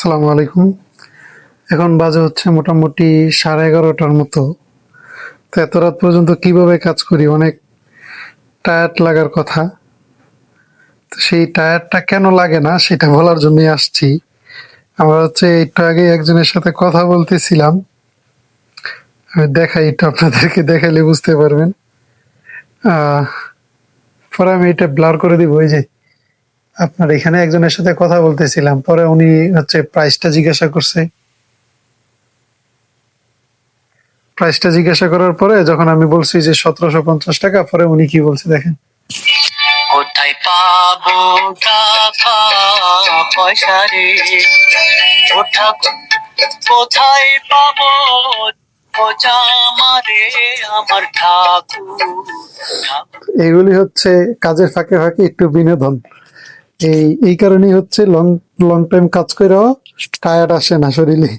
আসসালামু আলাইকুম। এখন বাজে হচ্ছে মোটামুটি সাড়ে এগারোটার মতো। তো এত রাত পর্যন্ত কীভাবে কাজ করি? অনেক টায়ার্ড লাগার কথা। তো সেই টায়ারটা কেন লাগে না সেটা বলার জন্যই আসছি। আমরা হচ্ছে একটু আগে একজনের সাথে কথা বলতেছিলাম। আমি দেখাই একটু আপনাদেরকে, দেখাইলে বুঝতে পারবেন। পরে আমি এটা ব্লার করে দিব ওই যে। আপনার এখানে একজনের সাথে কথা বলতেছিলাম পরে উনি হচ্ছে প্রাইসটা জিজ্ঞাসা করছে। প্রাইসটা জিজ্ঞাসা করার পরে যখন আমি বলছি যে সতেরোশো পঞ্চাশ টাকা পরে উনি কি বলছে দেখেন। কোথায় পাবো টাকা পয়সা রে কোথায় পাবো এইগুলি হচ্ছে কাজের ফাঁকে ফাঁকে একটু বিনোদন। এই এই কারণেই হচ্ছে লং লং টাইম কাজ করে টায়ার্ড আসে না শরীরে।